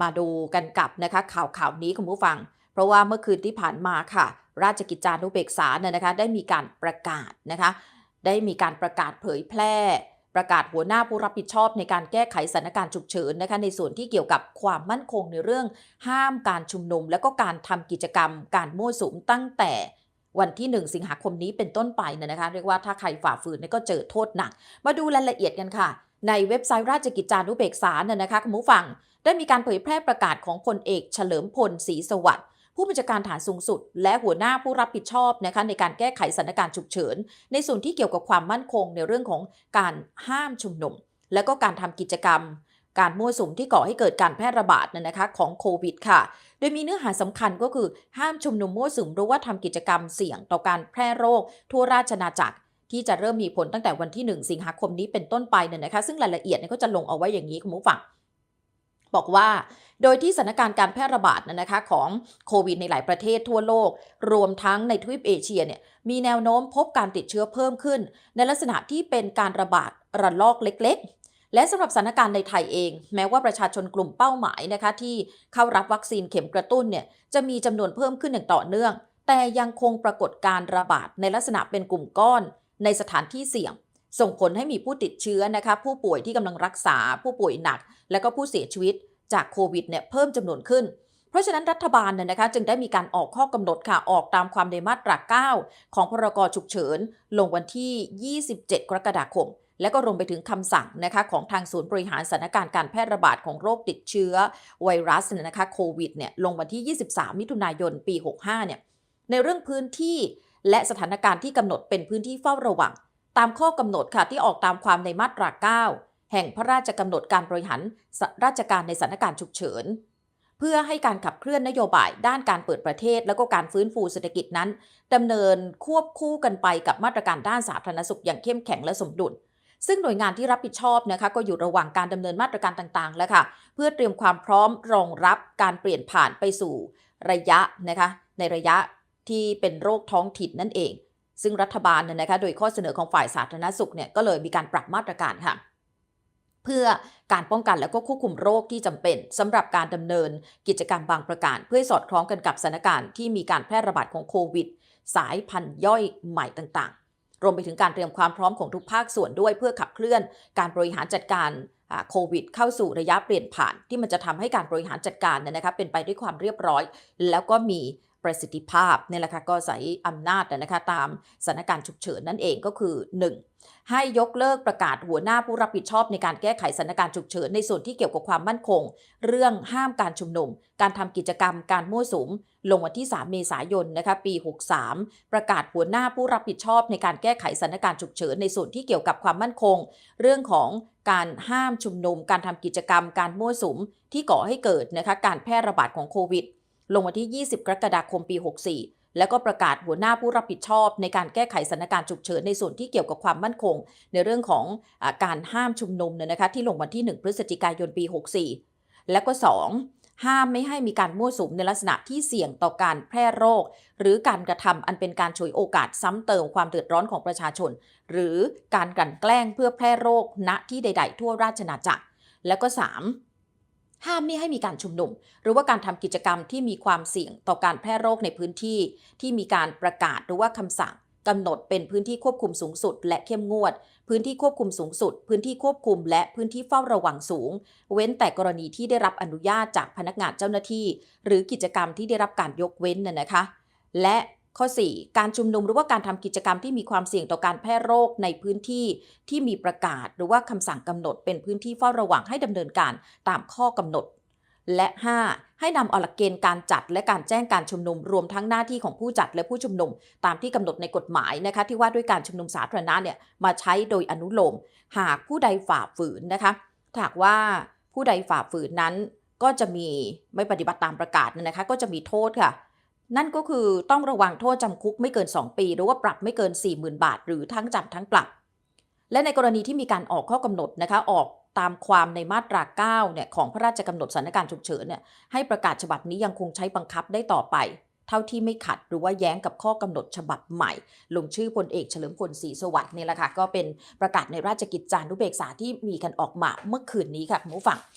มาดูกันกับนะคะข่าวข่าวนี้คุณผู้ฟัง เพราะว่าเมื่อคืนที่ผ่านมาค่ะ ราชกิจจานุเบกษาเนี่ยนะคะได้มีการประกาศนะคะ ได้มีการประกาศเผยแพร่ ประกาศหัวหน้าผู้รับผิดชอบในการแก้ไขสถานการณ์ฉุกเฉินนะคะในส่วนที่เกี่ยวกับความมั่นคงในเรื่อง ห้ามการชุมนุม และก็การทำกิจกรรม การมั่วสุมตั้งแต่วันที่ 1 สิงหาคมนี้เป็นต้นไปเนี่ยนะคะ เรียกว่าถ้าใครฝ่าฝืนเนี่ยก็เจอโทษหนัก มาดูรายละเอียดกันค่ะ ในเว็บไซต์ราชกิจจานุเบกษาเนี่ยนะคะคุณผู้ฟัง ได้มีการเผยแพร่ประกาศของพลเอกเฉลิมพลศรีสวัสดิ์ผู้บัญชาการฐานสูงสุด และหัวหน้าผู้รับผิดชอบนะคะในการแก้ไขสถานการณ์ฉุกเฉิน ในส่วนที่เกี่ยวกับความมั่นคงในเรื่องของการห้ามชุมนุม และก็การทำกิจกรรม การมั่วสุมที่ก่อให้เกิดการแพร่ระบาดนะนะคะ ของโควิดค่ะ โดยมีเนื้อหาสำคัญก็คือห้ามชุมนุมมั่วสุมหรือว่าทำกิจกรรมเสี่ยงต่อการแพร่โรค ทั่วราชนาจักร ที่จะเริ่มมีผลตั้งแต่วันที่ 1 สิงหาคมนี้เป็นต้นไปเนี่ยนะคะ ซึ่งรายละเอียดเนี่ยก็จะลงเอาไว้อย่างนี้คุณผู้ฟังบอกว่าโดยที่สถานการณ์การแพร่ระบาดนะนะคะของโควิดในหลายประเทศทั่วโลก รวมทั้งในทวีปเอเชียเนี่ยมีแนวโน้มพบการติดเชื้อเพิ่มขึ้น ในลักษณะที่เป็นการระบาดระลอกเล็กๆ และสำหรับสถานการณ์ในไทยเอง แม้ว่าประชาชนกลุ่มเป้าหมายนะคะที่เข้ารับวัคซีนเข็มกระตุ้นเนี่ยจะมีจำนวนเพิ่มขึ้นอย่างต่อเนื่อง แต่ยังคงปรากฏการระบาดในลักษณะเป็นกลุ่มก้อน ในสถานที่เสี่ยง ส่งผลให้มีผู้ติดเชื้อนะคะผู้ป่วยที่กำลังรักษาผู้ป่วยหนัก และก็ผู้เสียชีวิตจากโควิดเนี่ยเพิ่มจำนวนขึ้น เพราะฉะนั้นรัฐบาลเนี่ยนะคะจึงได้มีการออกข้อกำหนดค่ะออกตามความในมาตรา 9 ของพรกฉุกเฉิน ลงวันที่ 27 กรกฎาคมและก็รวมไปถึงคำสั่งนะคะของทางศูนย์บริหารสถานการณ์การแพร่ระบาดของโรคติดเชื้อ ไวรัสเนี่ยนะคะโควิดเนี่ยลงวันที่ 23 มิถุนายนปี 65เนี่ยในเรื่องพื้นที่ และสถานการณ์ที่กำหนดเป็นพื้นที่เฝ้าระวัง ตามข้อกำหนดค่ะที่ออกตามความในมาตรา 9 แห่งพระราชกำหนดการบริหารราชการในสถานการณ์ฉุกเฉิน เพื่อให้การขับเคลื่อนนโยบายด้านการเปิดประเทศ และก็การฟื้นฟูเศรษฐกิจนั้นดำเนินควบคู่กันไปกับมาตรการด้านสาธารณสุขอย่างเข้มแข็งและสมดุลซึ่งหน่วยงานที่รับผิดชอบนะคะก็อยู่ระหว่างการดำเนินมาตรการต่างๆ แล้วค่ะ เพื่อเตรียมความพร้อมรองรับการเปลี่ยนผ่านไปสู่ระยะนะคะในระยะ ที่เป็นโรคท้องถิ่นนั่นเอง ซึ่งรัฐบาลเนี่ยนะคะโดยข้อเสนอของฝ่ายสาธารณสุขเนี่ยก็เลยมีการปรับมาตรการค่ะ เพื่อการป้องกันและก็ควบคุมโรคที่จำเป็นสำหรับการดำเนินกิจกรรมบางประการ เพื่อสอดคล้องกันกับสถานการณ์ที่มีการแพร่ระบาดของโควิด สายพันธุ์ย่อยใหม่ต่างๆ รวมไปถึงการเตรียมความพร้อมของทุกภาคส่วนด้วยเพื่อขับเคลื่อน การบริหารจัดการโควิดเข้าสู่ระยะเปลี่ยนผ่านที่มันจะทำให้การบริหารจัดการเนี่ยนะคะเป็นไปด้วยความเรียบร้อย แล้วก็มี ประสิทธิภาพเนี่ยแหละค่ะก็ใส่อำนาจนะคะตามสถานการณ์ฉุกเฉินนั่นเองก็คือ 1. ให้ยกเลิกประกาศหัวหน้าผู้รับผิดชอบในการแก้ไขสถานการณ์ฉุกเฉินในส่วนที่เกี่ยวกับความมั่นคง เรื่องห้ามการชุมนุม การทำกิจกรรม การมั่วสุม ลงวันที่ 3 เมษายนนะคะปี 63 ประกาศหัวหน้าผู้รับผิดชอบในการแก้ไขสถานการณ์ฉุกเฉินในส่วนที่เกี่ยวกับความมั่นคง เรื่องของการห้ามชุมนุม การทำกิจกรรม การมั่วสุมที่ก่อให้เกิดนะคะการแพร่ระบาดของโควิด ลงวันที่ 20 กรกฎาคมปี 64 แล้วก็ประกาศหัวหน้าผู้รับผิดชอบ ในการแก้ไขสถานการณ์ฉุกเฉินในส่วนที่เกี่ยวกับความมั่นคง ในเรื่องของอการห้ามชุมนุมเนี่ยนะคะที่ลงวันที่ 1 พฤศจิกายนปี 64 และก็ 2. ห้ามไม่ให้มีการมั่วสุมในลักษณะที่เสี่ยงต่อการแพร่โรค หรือการกระทำอันเป็นการฉวยโอกาสซ้ำเติมความเดือดร้อนของประชาชน หรือการกลั่นแกล้งเพื่อแพร่โรคณที่ใด ๆ ทั่วราชนาจักร แล้วก็ 3. ห้ามไม่ให้มีการชุมนุม หรือว่าการทำกิจกรรมที่มีความเสี่ยงต่อการแพร่โรคในพื้นที่ ที่มีการประกาศหรือว่าคำสั่งกำหนดเป็นพื้นที่ควบคุมสูงสุด และเข้มงวด พื้นที่ควบคุมสูงสุด พื้นที่ควบคุม และพื้นที่เฝ้าระวังสูง เว้นแต่กรณีที่ได้รับอนุญาตจากพนักงานเจ้าหน้าที่ หรือกิจกรรมที่ได้รับการยกเว้นน่ะนะคะ และ ข้อ 4 การชุมนุมหรือว่าการทำกิจกรรมที่มีความเสี่ยงต่อการแพร่โรคในพื้นที่ที่มีประกาศหรือว่าคำสั่งกำหนดเป็นพื้นที่เฝ้าระวังให้ดำเนินการตามข้อกำหนด และ 5. ให้นำเอาหลักเกณฑ์การจัดและการแจ้งการชุมนุมรวมทั้งหน้าที่ของผู้จัดและผู้ชุมนุม ตามที่กำหนดในกฎหมายนะคะที่ว่าด้วยการชุมนุมสาธารณะเนี่ยมาใช้โดยอนุโลม หากผู้ใดฝ่าฝืนนะคะถาหากว่าผู้ใดฝ่าฝืนนั้นก็จะมีไม่ปฏิบัติตามประกาศนะคะก็จะมีโทษค่ะ นั่นก็คือต้องระวังโทษจำคุกไม่เกิน 2 ปี หรือว่าปรับไม่เกิน 40,000 บาท หรือทั้งจำทั้งปรับ และในกรณีที่มีการออกข้อกำหนดนะคะออกตามความในมาตรา 9 เนี่ยของพระราชกำหนดสถานการณ์ฉุกเฉินเนี่ยให้ประกาศฉบับนี้ยังคงใช้บังคับได้ต่อไป เท่าที่ไม่ขัดหรือว่าแย้งกับข้อกำหนดฉบับใหม่ ลงชื่อพลเอกเฉลิมพลศรีสวัสดิ์นี่แหละค่ะก็เป็นประกาศในราชกิจจานุเบกษาที่มีกันออกมาเมื่อคืนนี้ค่ะคุณผู้ฟัง